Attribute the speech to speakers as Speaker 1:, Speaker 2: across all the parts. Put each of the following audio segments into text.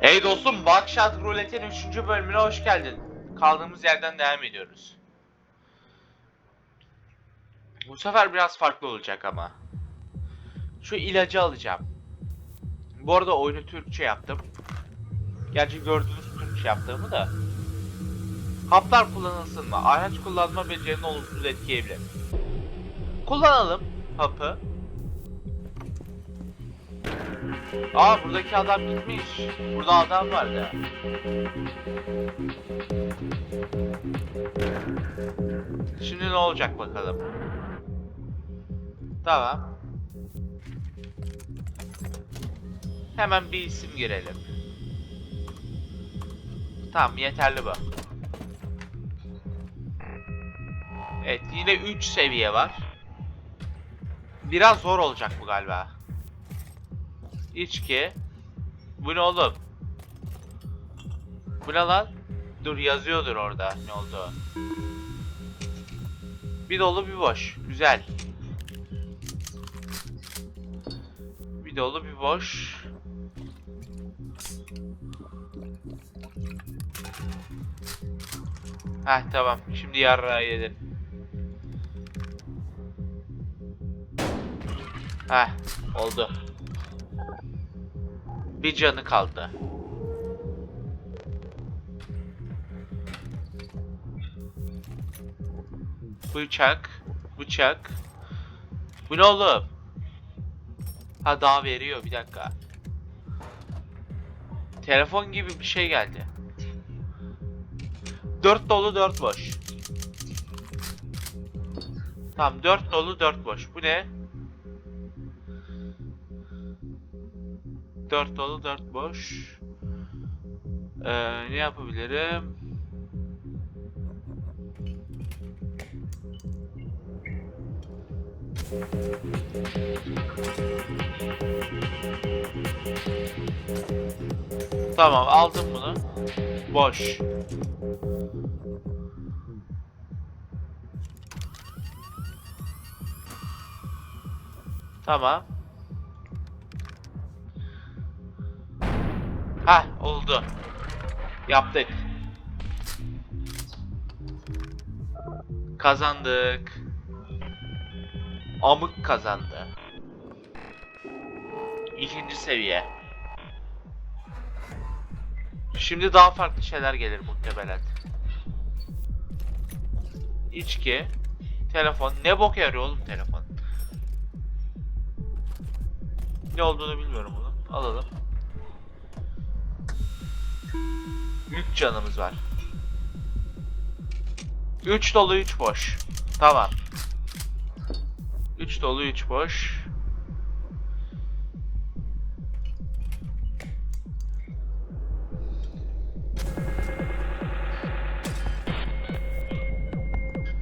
Speaker 1: Hey dostum, Buckshot Roulette'in 3. bölümüne hoş geldin. Kaldığımız yerden devam ediyoruz. Bu sefer biraz farklı olacak ama. Şu ilacı alacağım. Bu arada oyunu Türkçe yaptım. Gerçi gördünüz Türkçe yaptığımı da. Haplar kullanılsın mı? Araç kullanma becerini olumsuz etkileyebilir. Kullanalım hapı. Aa buradaki adam gitmiş. Burada adam vardı. Şimdi ne olacak bakalım. Tamam. Hemen bir isim girelim. Tamam yeterli bu. Evet yine 3 seviye var. Biraz zor olacak bu galiba. İçki. Bu ne oğlum? Bu ne lan? Dur yazıyordur orada ne oldu. Bir dolu bir boş. Güzel. Bir dolu bir boş. Heh tamam. Şimdi yarrağı yedin. Heh oldu. Bir canı kaldı. Bıçak. Bıçak. Bu ne oğlum? Ha daha veriyor bir dakika. Telefon gibi bir şey geldi. Dört dolu dört boş. Tamam dört dolu dört boş. Bu ne? Dört dolu dört boş. Ee, ne yapabilirim? Tamam aldım bunu. Boş. Tamam. Ha oldu. Yaptık. Kazandık. Amık kazandı. İkinci seviye. Şimdi daha farklı şeyler gelir muhtemelen. İçki. Telefon. Ne bok yarıyor oğlum telefon? Ne olduğunu bilmiyorum bunu. Alalım. 3 canımız var. 3 dolu 3 boş. Tamam. 3 dolu 3 boş.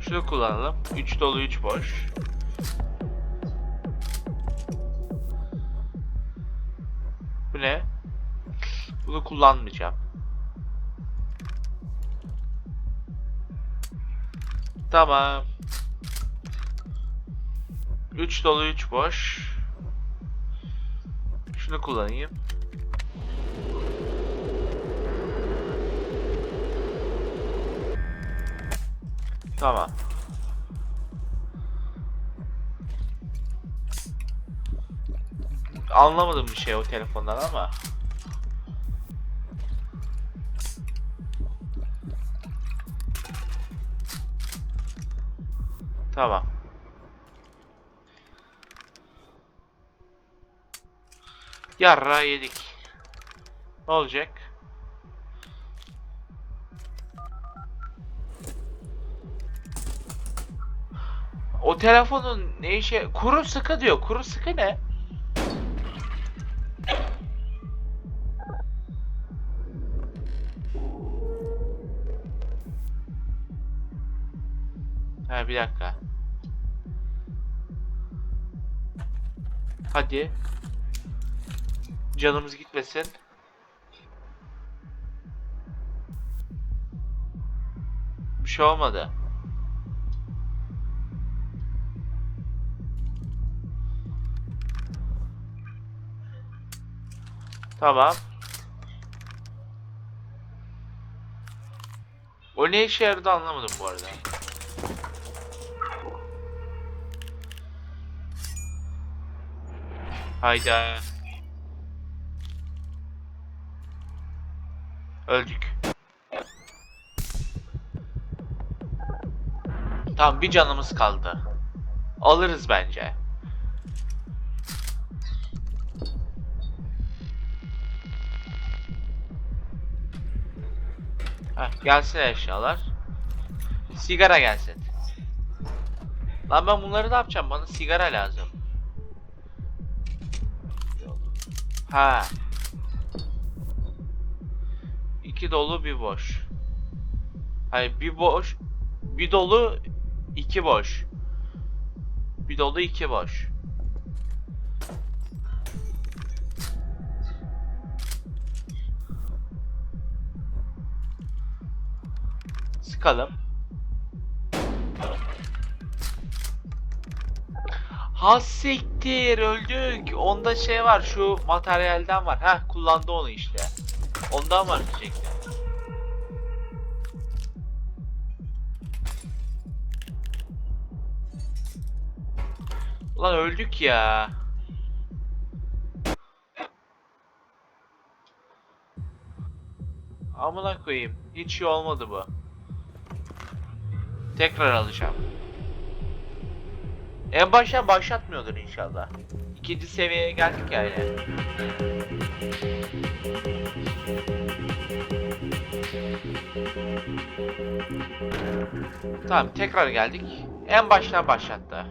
Speaker 1: Şunu kullanalım. 3 dolu 3 boş. Bu ne? Bunu kullanmayacağım. Tamam. 3 dolu 3 boş. Şunu kullanayım. Tamam. Anlamadım bir şey o telefondan ama. Tamam. Yarra yedik. Ne olacak? O telefonun ne işe... Kuru sıkı diyor. Kuru sıkı ne? Ha bir dakika. Hadi. Canımız gitmesin. Bir şey olmadı. Tamam. O ne işe yaradı anlamadım bu arada. Hayda. Öldük. Tamam bir canımız kaldı. Alırız bence. Heh, gelsin eşyalar. Sigara gelsin. Lan ben bunları ne yapacağım? Bana sigara lazım. Ha. İki dolu bir boş. Hayır bir boş. Bir dolu iki boş. Bir dolu iki boş. Sıkalım. Ha siktir öldük. Onda şey var şu materyalden var. Ha kullandı onu işte. Ondan var diyecektim. Ulan öldük ya. Amına koyayım. Hiç iyi olmadı bu. Tekrar alacağım. En baştan başlatmıyordur inşallah. İkinci seviyeye geldik yani. Tamam tekrar geldik. En baştan başlattı.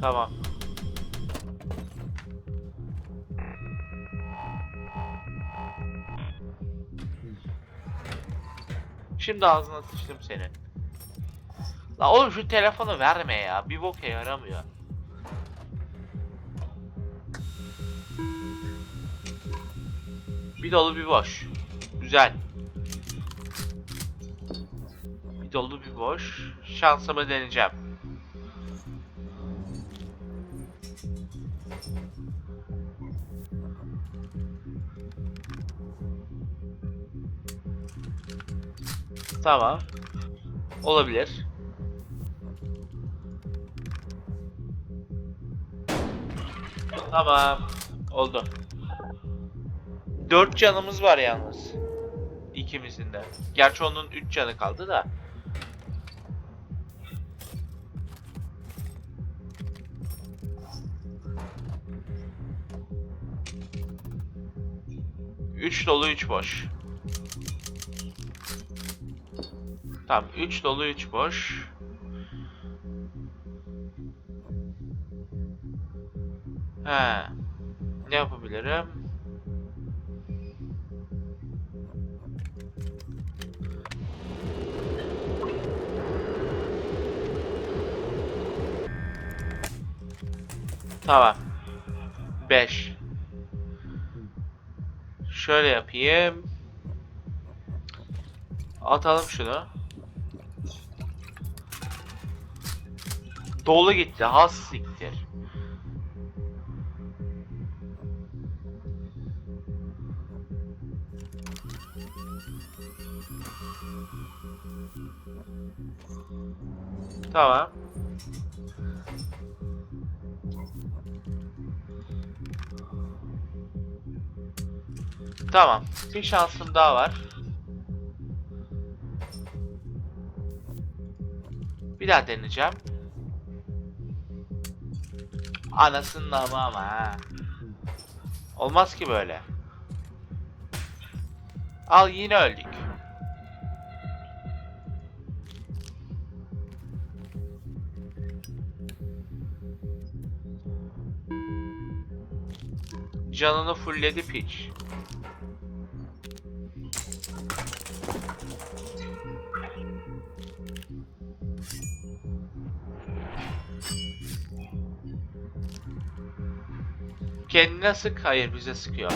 Speaker 1: Tamam. Şimdi ağzına sıçtım senin. La oğlum şu telefonu verme ya. Bir boka yaramıyor. Bir dolu bir boş. Güzel. Bir dolu bir boş. Şansımı deneyeceğim. Tamam. Olabilir. Tamam. Oldu. Dört canımız var yalnız. İkimizin de. Gerçi onun üç canı kaldı da. Üç dolu üç boş. Tamam 3 dolu 3 boş. He. Ne yapabilirim? Tamam. 5. Şöyle yapayım. Atalım şunu. Dolu gitti. Has siktir. Tamam. Tamam. Bir şansım daha var. Bir daha deneyeceğim. Anasının ama ama ha. Olmaz ki böyle. Al yine öldük. Canını fullledi piç. Kendine sık. Hayır bize sıkıyor.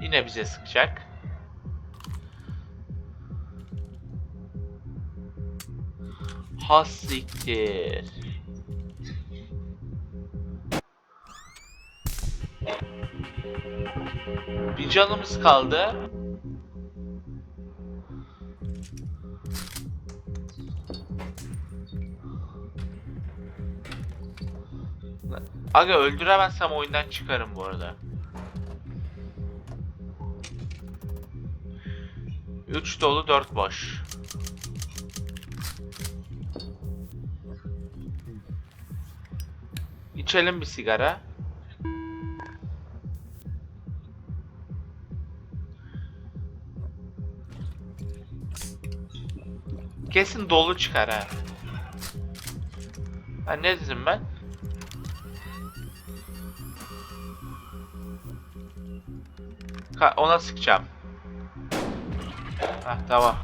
Speaker 1: Yine bize sıkacak. Has. Canımız kaldı. Aga öldüremezsem oyundan çıkarım bu arada. 3 dolu 4 boş. İçelim bir sigara. Kesin dolu çıkar ha. Ha ne dedim ben? Ka ona sıkacağım. Hah tamam.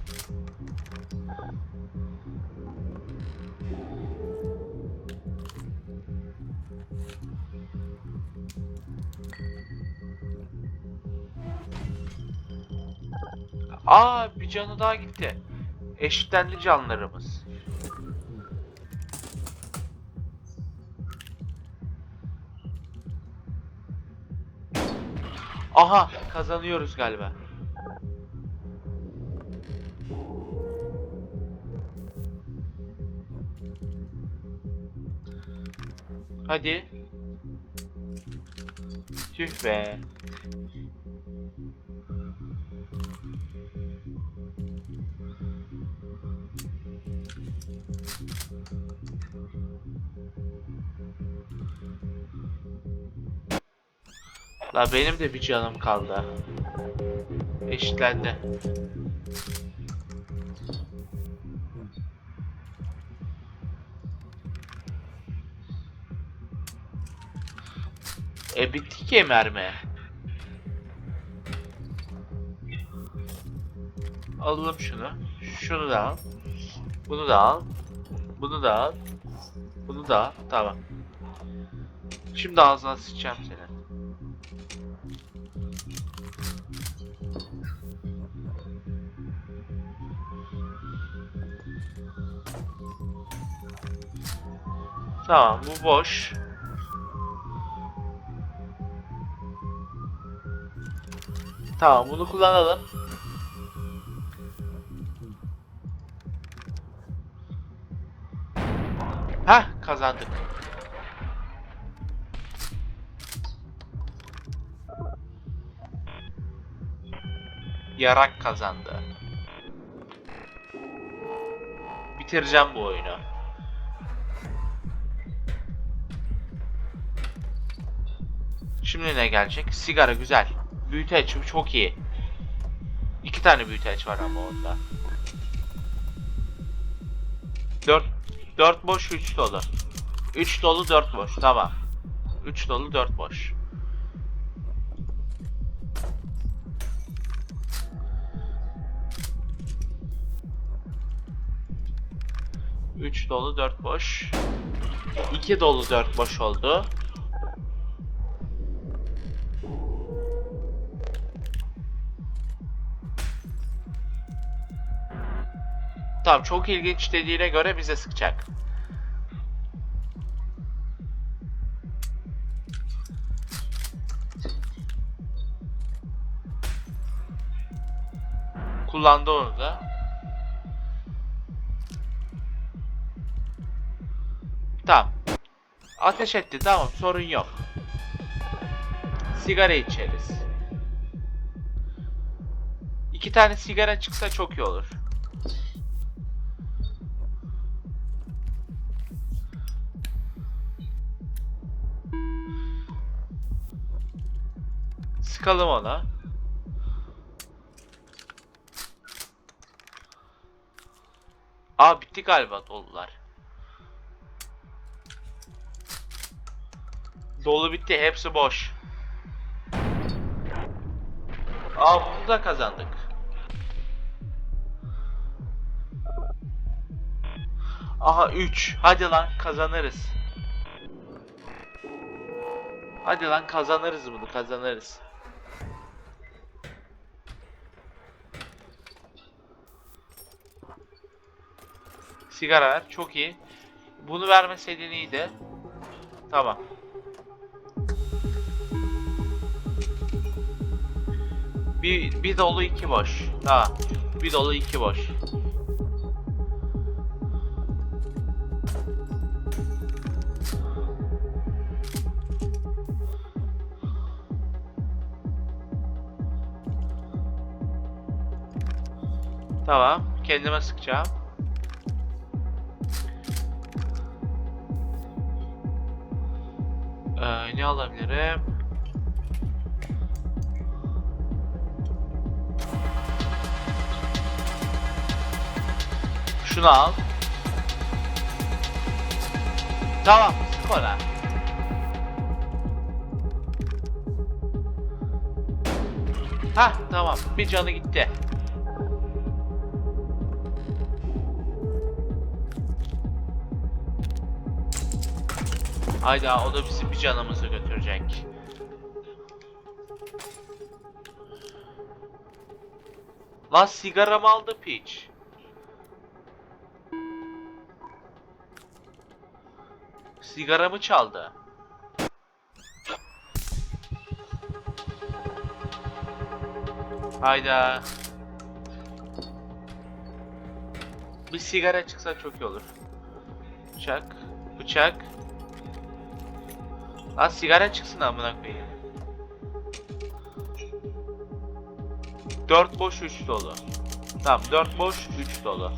Speaker 1: Aa bir canı daha gitti. Eşitlendi canlarımız. Aha kazanıyoruz galiba. Hadi. Tüh be. La benim de bir canım kaldı. Eşitlendi. E bitti ki mermi. Alalım şunu. Şunu da al. Bunu da al. Bunu da al. Bunu da. Tamam. Şimdi ağzına sıçacağım seni. Tamam bu boş. Tamam bunu kullanalım. Kazandık. Yarak kazandı. Bitireceğim bu oyunu. Şimdi ne gelecek? Sigara güzel. Büyüteç çok iyi. İki tane büyüteç var ama onda. Dört, dört boş, üç dolu. Üç dolu, dört boş. Tamam. Üç dolu, dört boş. Üç dolu, dört boş. İki dolu, dört boş oldu. Tamam çok ilginç dediğine göre bize sıkacak. Kullandı onu da. Tamam. Ateş etti tamam sorun yok. Sigara içeriz. İki tane sigara çıksa çok iyi olur. Sıkalım ona. Aa bitti galiba dolular. Dolu bitti hepsi boş. Aa bunu da kazandık. Aha 3. Hadi lan kazanırız. Hadi lan kazanırız bunu kazanırız. Sigara ver. Çok iyi. Bunu vermeseydin iyiydi. Tamam. Bir, bir dolu iki boş. Tamam. Bir dolu iki boş. Tamam. Kendime sıkacağım. Ne alabilirim? Şunu al. Tamam, sık ona. Hah, tamam. Bir canı gitti. Hayda, o da bizim bir canımızı Lan sigaramı aldı piç. Sigaramı çaldı. Hayda. Bir sigara çıksa çok iyi olur. Bıçak. Bıçak. Lan sigara çıksın amına koyayım. 4 boş 3 dolu. Tamam 4 boş 3 dolu.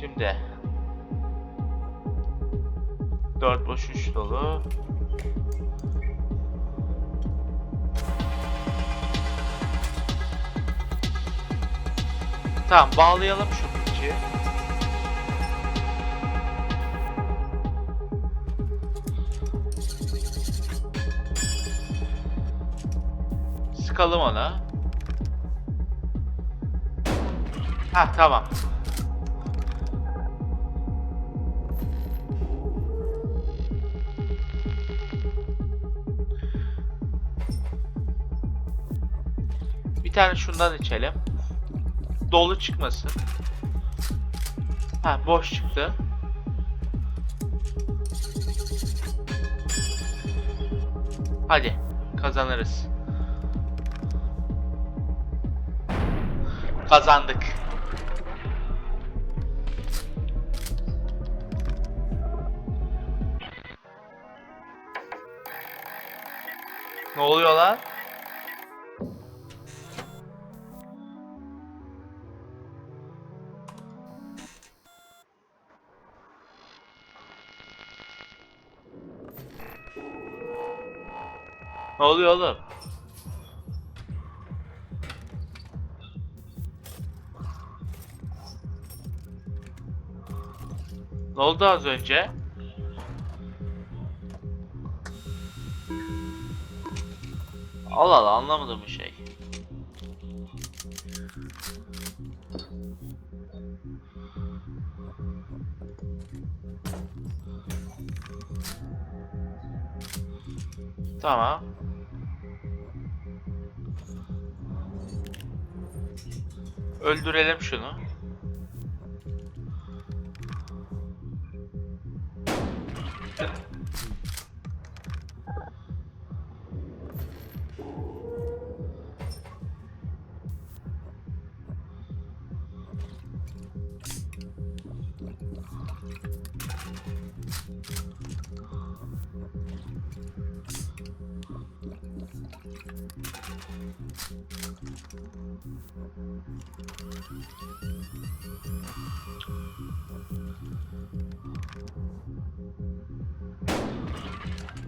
Speaker 1: Şimdi 4 boş 3 dolu. Tamam bağlayalım şu piçi. Sıkalım ona. Ha tamam. Bir tane şundan içelim. Dolu çıkmasın. Ha boş çıktı. Hadi kazanırız. Kazandık. Ne oluyor lan? Ne oluyor oğlum? Ne oldu az önce? Allah Allah anlamadım bir şey. Tamam. Öldürelim şunu.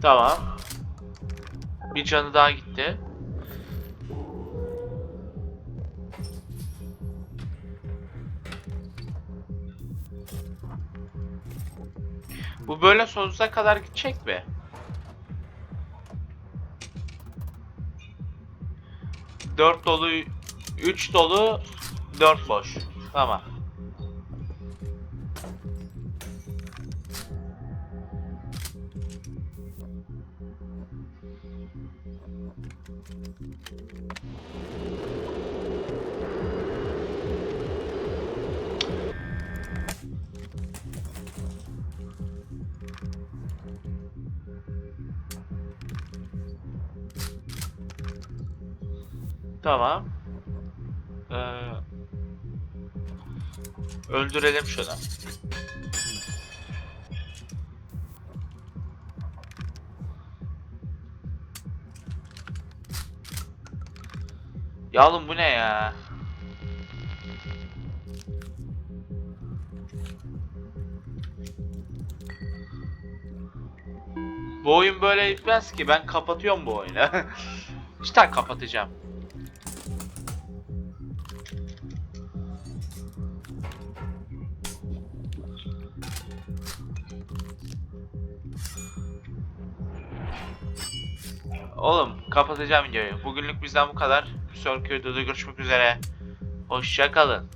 Speaker 1: Tamam. Bir canı daha gitti. Bu böyle sonsuza kadar gidecek mi? Dört dolu, üç dolu, dört boş. Tamam. Tamam. Öldürelim şunu. Ya oğlum bu ne ya? Bu oyun böyle gitmez ki. Ben kapatıyorum bu oyunu. Cidden kapatacağım. Oğlum kapatacağım videoyu. Bugünlük bizden bu kadar. Bir sonraki videoda görüşmek üzere. Hoşça kalın.